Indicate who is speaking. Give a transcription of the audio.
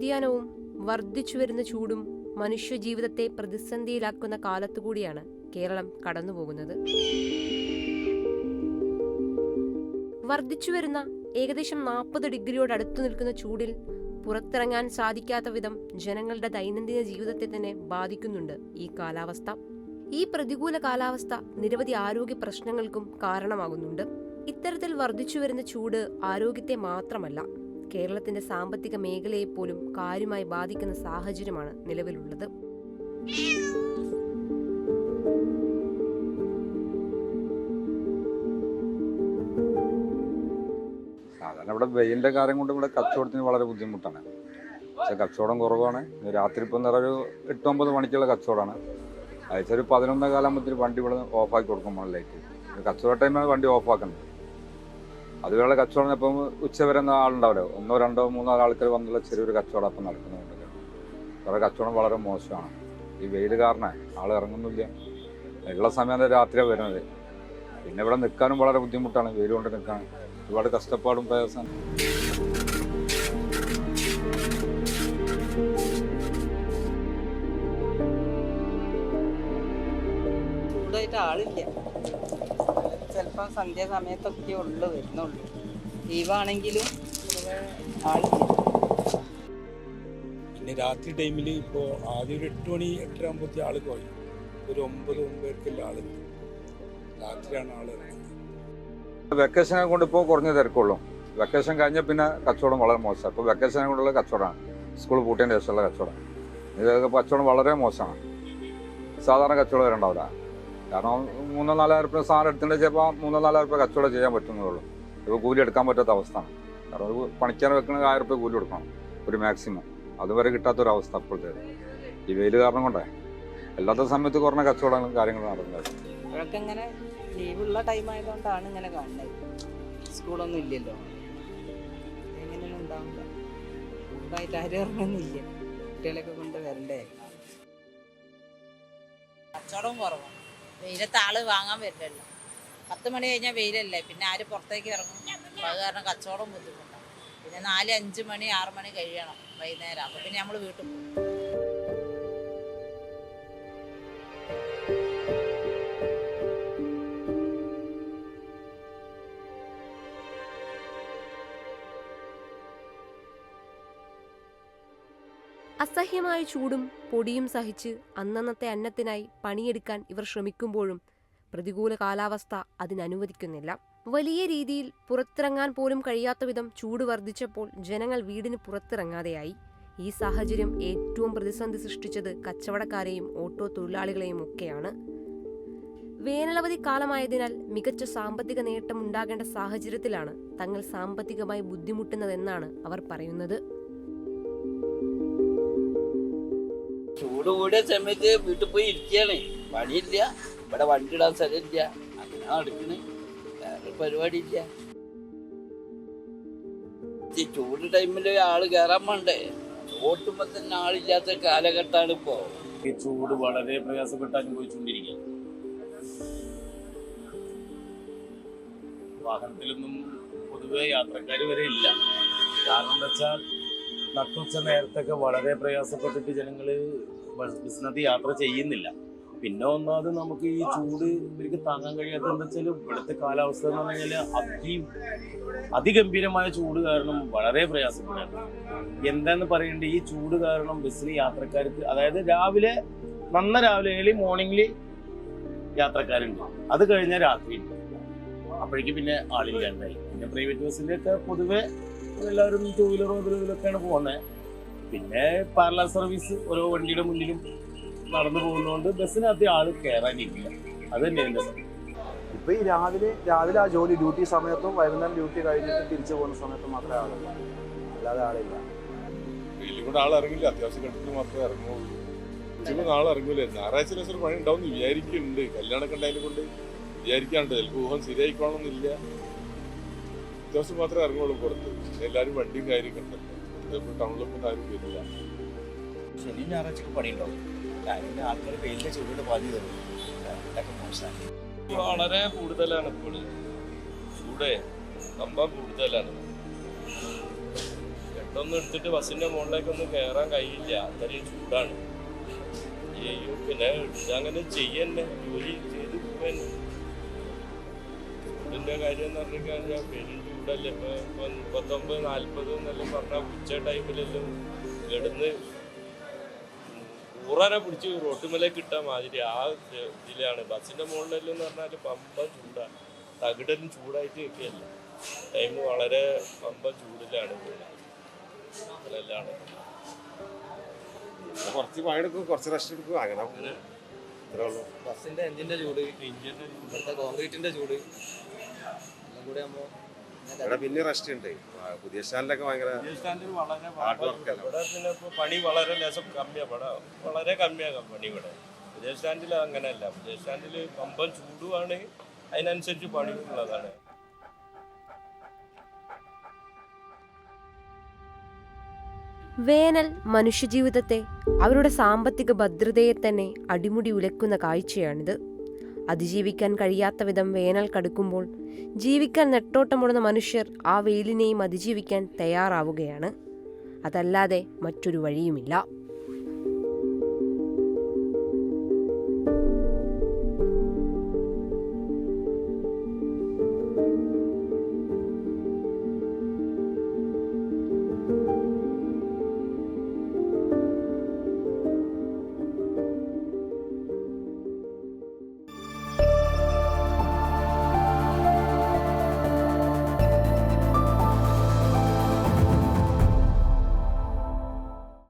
Speaker 1: വ്യതിയാനവും വർദ്ധിച്ചുവരുന്ന ചൂടും മനുഷ്യജീവിതത്തെ പ്രതിസന്ധിയിലാക്കുന്ന കാലത്തുകൂടിയാണ് കേരളം കടന്നുപോകുന്നത് വർദ്ധിച്ചുവരുന്ന ഏകദേശം നാൽപ്പത് ഡിഗ്രിയോട് അടുത്തു നിൽക്കുന്ന ചൂടിൽ പുറത്തിറങ്ങാൻ സാധിക്കാത്ത വിധം ജനങ്ങളുടെ ദൈനംദിന ജീവിതത്തെ തന്നെ ബാധിക്കുന്നുണ്ട് ഈ കാലാവസ്ഥ. ഈ പ്രതികൂല കാലാവസ്ഥ നിരവധി ആരോഗ്യ പ്രശ്നങ്ങൾക്കും കാരണമാകുന്നുണ്ട്. ഇത്തരത്തിൽ വർദ്ധിച്ചു വരുന്ന ചൂട് ആരോഗ്യത്തെ മാത്രമല്ല കേരളത്തിന്റെ സാമ്പത്തിക മേഖലയെ പോലും കാര്യമായി ബാധിക്കുന്ന സാഹചര്യമാണ് നിലവിലുള്ളത്.
Speaker 2: സാധാരണ ഇവിടെ വെയിലിന്റെ കാര്യം കൊണ്ട് ഇവിടെ കച്ചവടത്തിന് വളരെ ബുദ്ധിമുട്ടാണ്. പക്ഷെ കച്ചവടം കുറവാണ്. രാത്രി ഇപ്പം നിറ ഒരു എട്ട് ഒമ്പത് മണിക്കുള്ള കച്ചവടമാണ്. അയച്ചൊരു പതിനൊന്നേ മുതൽ വണ്ടി ഇവിടെ ഓഫാക്കി കൊടുക്കും ലൈറ്റ് കച്ചവട ടൈമാണ് വണ്ടി ഓഫാക്കുന്നത് അതുവരെ കച്ചവടം ഇപ്പം ഉച്ച വരെ ആളുണ്ടാവല്ലോ. ഒന്നോ രണ്ടോ മൂന്നോ ആൾക്കാർ വന്നുള്ള ചെറിയൊരു കച്ചവടം അപ്പം നടക്കുന്നുണ്ട്. അവരുടെ കച്ചവടം വളരെ മോശമാണ്. ഈ വെയിൽ കാരണം ആൾ ഇറങ്ങുന്നില്ല. ഉള്ള സമയം രാത്രിയാണ് വരുന്നത്. പിന്നെ ഇവിടെ നിൽക്കാനും വളരെ ബുദ്ധിമുട്ടാണ് വെയിൽ കൊണ്ട് നിൽക്കാൻ. ഒരുപാട് കഷ്ടപ്പാടും പ്രയാസം.
Speaker 3: ആളില്ല. ചിലപ്പോൾ സന്ധ്യ സമയത്തൊക്കെ ഉള്ളു വരുന്നുള്ളൂ. ലീവാണെങ്കിലും
Speaker 4: പിന്നെ രാത്രി ടൈമിൽ ഇപ്പോൾ ആദ്യം ഒരു എട്ട് മണി എട്ടര ആകുമ്പോഴത്തെ ആൾ പോയി. ഒരു ഒമ്പത് ഒമ്പതരക്കെല്ലാം ആളുണ്ട് രാത്രിയാണ് ആൾ ഇറങ്ങുന്നത്
Speaker 2: വെക്കേഷനെ കൊണ്ട് ഇപ്പോൾ കുറഞ്ഞ തിരക്കുള്ളൂ. വെക്കേഷൻ കഴിഞ്ഞാൽ പിന്നെ കച്ചവടം വളരെ മോശമാണ് ഇപ്പോൾ വെക്കേഷനെ കൊണ്ടുള്ള കച്ചവടമാണ്. സ്കൂൾ പൂട്ടിയതിന്റെ ശേഷമുള്ള കച്ചവടം. ഇതൊക്കെ കച്ചവടം വളരെ മോശമാണ്. സാധാരണ കച്ചവടം വരണ്ടാവില്ല കാരണം മൂന്നോ നാലായിരം രൂപ സാധനം എടുത്തിട്ട് ചിലപ്പോൾ മൂന്നോ നാലായിരം രൂപ കച്ചവടം ചെയ്യാൻ പറ്റുന്നതുള്ളൂ. ഇപ്പോൾ കൂലി എടുക്കാൻ പറ്റാത്ത അവസ്ഥയാണ്. കാരണം ഒരു പണിക്കാരെ വെക്കണമെങ്കിൽ ആയിരം രൂപ കൂലി കൊടുക്കണം ഒരു മാക്സിമം. അതുവരെ കിട്ടാത്തൊരവസ്ഥ അപ്പോഴത്തെ ഈ വെയിൽ കാരണം കൊണ്ടേ. അല്ലാത്ത സമയത്ത് കുറഞ്ഞ കച്ചവടങ്ങളും കാര്യങ്ങളും നടക്കുന്നത്.
Speaker 3: ഇവരൊക്കെ ഇങ്ങനെ ലീവുള്ള ടൈം ആയതുകൊണ്ടാണ് ഇങ്ങനെ കാണുന്നത് സ്കൂളൊന്നും ഇല്ലല്ലോ. എങ്ങനെയൊന്നും ഉണ്ടാവില്ല ചൂടായിട്ട് ആരും ഇറങ്ങുന്നില്ല. കുട്ടികളെയൊക്കെ കൊണ്ട് വരണ്ടേ?
Speaker 5: കച്ചവടവും കുറവാണ്. വെയിലത്ത് ആൾ വാങ്ങാൻ വരില്ലല്ലോ. പത്ത് മണി കഴിഞ്ഞാൽ വെയിലല്ലേ പിന്നെ ആര് പുറത്തേക്ക് ഇറങ്ങും? അത് കാരണം കച്ചവടം ബുദ്ധിമുട്ടാണ് പിന്നെ നാല് അഞ്ച് മണി ആറ് മണി കഴിയണം വൈകുന്നേരം. അപ്പം പിന്നെ നമ്മൾ വീട്ടിൽ പോകും
Speaker 1: അസഹ്യമായ ചൂടും പൊടിയും സഹിച്ച് അന്നന്നത്തെ അന്നത്തിനായി പണിയെടുക്കാൻ ഇവർ ശ്രമിക്കുമ്പോഴും പ്രതികൂല കാലാവസ്ഥ അതിനനുവദിക്കുന്നില്ല. വലിയ രീതിയിൽ പുറത്തിറങ്ങാൻ പോലും കഴിയാത്ത വിധം ചൂട് വർദ്ധിച്ചപ്പോൾ ജനങ്ങൾ വീടിന് പുറത്തിറങ്ങാതെയായി. ഈ സാഹചര്യം ഏറ്റവും പ്രതിസന്ധി സൃഷ്ടിച്ചത് കച്ചവടക്കാരെയും ഓട്ടോ തൊഴിലാളികളെയും ഒക്കെയാണ്. വേനലവധി കാലമായതിനാൽ മികച്ച സാമ്പത്തിക നേട്ടം ഉണ്ടാകേണ്ട സാഹചര്യത്തിലാണ് തങ്ങൾ സാമ്പത്തികമായി ബുദ്ധിമുട്ടുന്നതെന്നാണ് അവർ പറയുന്നത്.
Speaker 6: ചൂട് കൂടിയ സമയത്ത് വീട്ടിൽ പോയി ഇരിക്കുകയാണ്. പണിയില്ല. ഇവിടെ വണ്ടി ഇടാൻ സ്ഥലമില്ല. അങ്ങനെ നടക്കണ്. വേറെ പരിപാടിയില്ല. ഈ ചൂട് ടൈമിൽ ആൾ കയറാൻ വേണ്ടേ ഓട്ടുമ്പോ തന്നെ ആളില്ലാത്ത കാലഘട്ടമാണ് ഇപ്പോ.
Speaker 7: ഈ ചൂട് വളരെ പ്രയാസപ്പെട്ട് അനുഭവിച്ചുകൊണ്ടിരിക്കുക. വാഹനത്തിലൊന്നും പൊതുവെ യാത്രക്കാർ വരെ ഇല്ല. കാരണം എന്താ വെച്ചാൽ നട്ടുച്ച നേരത്തൊക്കെ വളരെ പ്രയാസപ്പെട്ടിട്ട് ബസ്സിനകത്ത് യാത്ര ചെയ്യുന്നില്ല. പിന്നെ ഒന്നാമത് നമുക്ക് ഈ ചൂട് ഇവർക്ക് താങ്ങാൻ കഴിയാത്ത എന്താ വെച്ചാൽ ഇവിടുത്തെ കാലാവസ്ഥ എന്ന് പറഞ്ഞു കഴിഞ്ഞാൽ അതി അതിഗംഭീരമായ ചൂട് കാരണം വളരെ പ്രയാസപ്പെടുകയാണ് എന്താന്ന് പറയേണ്ടത് ഈ ചൂട് കാരണം ബസ്സിൽ യാത്രക്കാർക്ക് അതായത് രാവിലെ നന്ന രാവിലെ അല്ലെങ്കിൽ മോർണിംഗിൽ യാത്രക്കാരുണ്ട്. അത് കഴിഞ്ഞാൽ രാത്രി അപ്പോഴേക്കും പിന്നെ ആളില്ലാണ്ടായി. പിന്നെ പ്രൈവറ്റ് ബസ്സിലൊക്കെ പൊതുവെ എല്ലാവരും ടൂ വീലറും ഇതിലൊക്കെയാണ് പോകുന്നത്. പിന്നെ പാർലർ സർവീസ് ഓരോ വണ്ടിയുടെ മുന്നിലും നടന്നു പോകുന്നതുകൊണ്ട് ബസ്സിനകത്ത് ആൾ കയറാനില്ല അത് തന്നെ എന്റെ
Speaker 8: ഇപ്പൊ ഈ രാവിലെ രാവിലെ ആ ജോലി ഡ്യൂട്ടി സമയത്തും വൈകുന്നേരം ഡ്യൂട്ടി കഴിഞ്ഞിട്ട് തിരിച്ചു പോകുന്ന സമയത്തും മാത്രമേ ആളുള്ളൂ അല്ലാതെ ആളില്ല
Speaker 4: ആൾ ഇറങ്ങില്ല. അത്യാവശ്യം കണ്ടിട്ട് മാത്രമേ ഇറങ്ങുള്ളൂ. ഉച്ചയ്ക്ക് ആൾ ഇറങ്ങൂല. ഞായറാഴ്ച ദിവസം ഒരു പണി ഉണ്ടാവും വിചാരിക്കുന്നുണ്ട്. കല്യാണമൊക്കെ ഉണ്ടായതിനെ കൊണ്ട് വിചാരിക്കാണ്ട് ചിലപ്പോൾ ഊഹം ശരിയായിക്കോണമെന്നില്ല അത്യാവശ്യം മാത്രമേ ഇറങ്ങുള്ളൂ പുറത്ത്. എല്ലാരും എല്ലാവരും വണ്ടിയും കാര്യമൊക്കെ ഉണ്ടല്ലോ ടൗണിലൊന്നും ആരും വരില്ല
Speaker 9: ശനി ഞായറാഴ്ചക്ക് പണിയുണ്ടാവും കാരണം ആൾക്കാർ വെയിലിന്റെ ചൂടിന്റെ ബാധ്യത ഇതൊക്കെ മോശമാണ്.
Speaker 4: വളരെ കൂടുതലാണ് ഇപ്പോൾ. ചൂടേ കമ്പം കൂടുതലാണ്.
Speaker 10: നെട്ടൊന്നും എടുത്തിട്ട് ബസ്സിന്റെ മുകളിലേക്കൊന്നും കയറാൻ കഴിയില്ല. അത്രയും ചൂടാണ്. ഈ പിന്നെ അങ്ങനെ ചെയ്യന്നെ. ജോലി ചെയ്ത് പോവന്നെ. ചൂടിന്റെ കാര്യം എന്ന് പറഞ്ഞു കഴിഞ്ഞാൽ പെരും ചൂടല്ലേ ഇപ്പൊ മുപ്പത്തൊമ്പത് നാല്പത് എന്നെല്ലാം പറഞ്ഞ ഉച്ച ടൈമിലെല്ലാം കിടന്ന് ഊറനെ പിടിച്ച് റോട്ടുമലേക്ക് കിട്ടാൻ മാതിരി ആ ഇതിലാണ്. ബസ്സിന്റെ മുകളിലെല്ലാം എന്ന് പറഞ്ഞാൽ പമ്പ ചൂടാണ് തകിടലും ചൂടായിട്ട് നിൽക്കുകയല്ല ടൈം വളരെ പമ്പ ചൂടിലാണ്.
Speaker 11: കുറച്ച് പണിയെടുക്കും കുറച്ച് റെസ്റ്റ് എടുക്കും. അങ്ങനെ
Speaker 12: ബസ്സിന്റെ എഞ്ചിന്റെ ചൂട് ഇവിടുത്തെ കോൺക്രീറ്റിന്റെ ചൂട് എല്ലാം കൂടെ ആകുമ്പോ
Speaker 11: ഇവിടെ പിന്നെ റെസ്റ്റ് ഉണ്ട്. പുതിയ സ്റ്റാൻഡിലൊക്കെ ഭയങ്കര
Speaker 10: വളരെ
Speaker 11: ഹാർഡ് വർക്ക്
Speaker 10: ഇവിടെ പിന്നെ ഇപ്പൊ പണി വളരെ ലേശം കമ്മിയാണ് ഇവിടെ വളരെ കമ്മിയാകാം പണി ഇവിടെ. പുതിയ സ്റ്റാൻഡിൽ അങ്ങനെയല്ല. പുതിയ സ്റ്റാൻഡിൽ പമ്പം ചൂടുവാണ്. അതിനനുസരിച്ച് പണി ഉള്ളതാണ്
Speaker 1: വേനൽ മനുഷ്യജീവിതത്തെ അവരുടെ സാമ്പത്തിക ഭദ്രതയെ തന്നെ അടിമുടി ഉലക്കുന്ന കാഴ്ചയാണിത്. അതിജീവിക്കാൻ കഴിയാത്ത വിധം വേനൽ കടുക്കുമ്പോൾ ജീവിക്കാൻ നെട്ടോട്ടമുടുന്ന മനുഷ്യർ ആ വെയിലിനെയും അതിജീവിക്കാൻ തയ്യാറാവുകയാണ്. അതല്ലാതെ മറ്റൊരു വഴിയുമില്ല.